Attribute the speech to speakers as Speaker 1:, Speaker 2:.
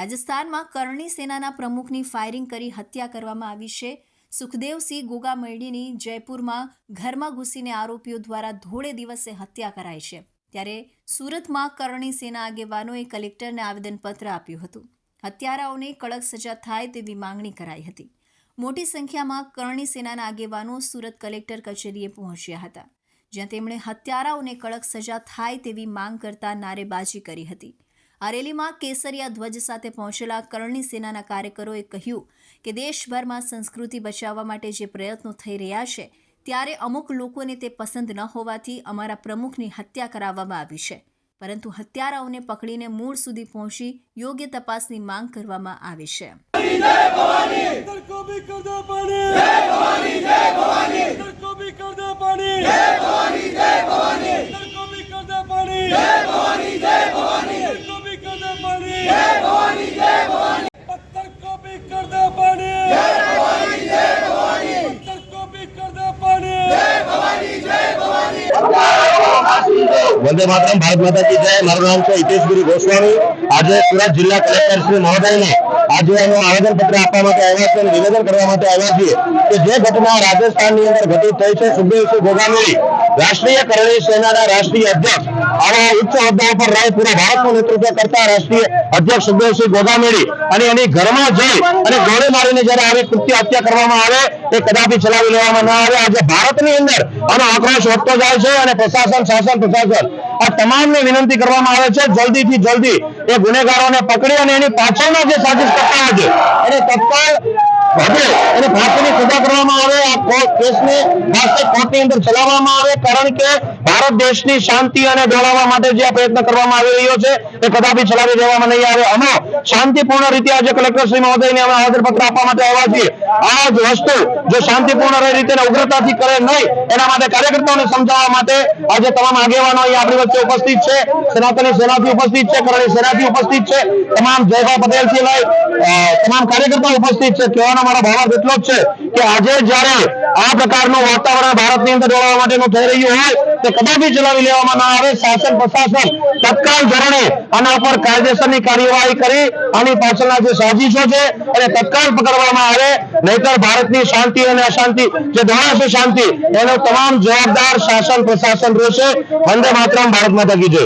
Speaker 1: રાજસ્થાનમાં કરણી સેનાના પ્રમુખની ફાયરિંગ કરી હત્યા કરવામાં આવી છે. સુખદેવસિંહ ગોગામરડીની જયપુરમાં ઘરમાં ઘૂસીને આરોપીઓ દ્વારા ધોળે દિવસે હત્યા કરાઈ છે. ત્યારે સુરતમાં કરણી સેના આગેવાનોએ કલેક્ટરને આવેદનપત્ર આપ્યું હતું. હત્યારાઓને કડક સજા થાય તેવી માંગણી કરાઈ હતી. મોટી સંખ્યામાં કરણી સેનાના આગેવાનો સુરત કલેક્ટર કચેરીએ પહોંચ્યા હતા, જ્યાં તેમણે હત્યારાઓને કડક સજા થાય તેવી માંગ કરતા નારેબાજી કરી હતી. આ રેલીમાં કેસરિયા ધ્વજ સાથે પહોંચેલા કરણી સેનાના કાર્યકરોએ કહ્યું કે દેશભરમાં સંસ્કૃતિ બચાવવા માટે જે પ્રયત્નો થઈ રહ્યા છે, ત્યારે અમુક લોકોને તે પસંદ ન હોવાથી અમારા પ્રમુખની હત્યા કરાવવામાં આવી છે. પરંતુ હત્યારાઓને પકડીને મૂળ સુધી પહોંચી યોગ્ય તપાસની માંગ કરવામાં આવી છે.
Speaker 2: વંદે માતરમ, ભારત માતા કી જય. મારું નામ છે હિતેશગીરી ગોસ્વામી. આજે સુરત જિલ્લા કલેક્ટર શ્રી મહોદયને આજે એનું આવેદન પત્ર આપવા માટે આવ્યા છે નિવેદન કરવા માટે આવ્યા છીએ કે જે ઘટના રાજસ્થાનની અંદર ઘટિત થઈ છે સુખદેવસિંહ ગોગામેરી રાષ્ટ્રીય કરણી સેનાના રાષ્ટ્રીય અધ્યક્ષ આવા ઉચ્ચ હોદ્દા પર રહી પૂરા ભારતનું નેતૃત્વ કરતા રાષ્ટ્રીય અધ્યક્ષ સુખદેવસિંહ ગોગામેરી અને એની ઘરમાં જઈ અને ગોળે મારીને જયારે આવી કૃત્ય હત્યા કરવામાં આવે, એ કદાપી ચલાવી લેવામાં ન આવે. આજે ભારતની અંદર આનો આક્રોશ વધતો જાય છે અને પ્રશાસન, શાસન, પ્રશાસન આ તમામને વિનંતી કરવામાં આવે છે, જલ્દીથી જલ્દી એ ગુનેગારોને પકડી અને એની પાછળના જે સાજિશ કરતા છે, એને તત્કાળ હવે અને ફાંસીની સજા કરવામાં આવે, આ કેસને વાસ્તે કોર્ટની અંદર ચલાવવામાં આવે, કારણ કે ભારત દેશની શાંતિ અને જાળવવા માટે જે પ્રયત્ન કરવામાં આવી રહ્યો છે, એ કદાપી ચલાવી દેવામાં નહીં આવે. અમે શાંતિપૂર્ણ રીતે આજે કલેક્ટરશ્રી મહોદયને અમે આવેદનપત્ર આપવા માટે આવ્યા છીએ. આ જ વસ્તુ જો શાંતિપૂર્ણ રીતે ઉગ્રતાથી કરે નહીં, એના માટે કાર્યકર્તાઓને સમજાવવા માટે આજે તમામ આગેવાનો અહીં આપણી વચ્ચે ઉપસ્થિત છે. સનાતની સેનાથી ઉપસ્થિત છે, કરણી સેનાથી ઉપસ્થિત છે. તમામ જયભાઈ પટેલથી લઈ તમામ કાર્યકર્તાઓ ઉપસ્થિત છે. કહેવાનો મારો ભાવાર્થ એટલો જ છે કે આજે જ્યારે આ પ્રકારનું વાતાવરણ ભારતની અંદર જોડાવા માટેનું થઈ રહ્યું હોય, તે કદાપી ચલાવી લેવામાં ના આવે. શાસન પ્રશાસન તત્કાલ ધોરણે આના ઉપર કાયદેસરની કાર્યવાહી કરી આની પાછળના જે સાજીશો છે, એને તત્કાલ પકડવામાં આવે. નહીતર ભારતની શાંતિ અને અશાંતિ, જે દોડાશે શાંતિ, એનો તમામ જવાબદાર શાસન પ્રશાસન રહેશે. વંદે માતરમ, ભારત માતા કી જય.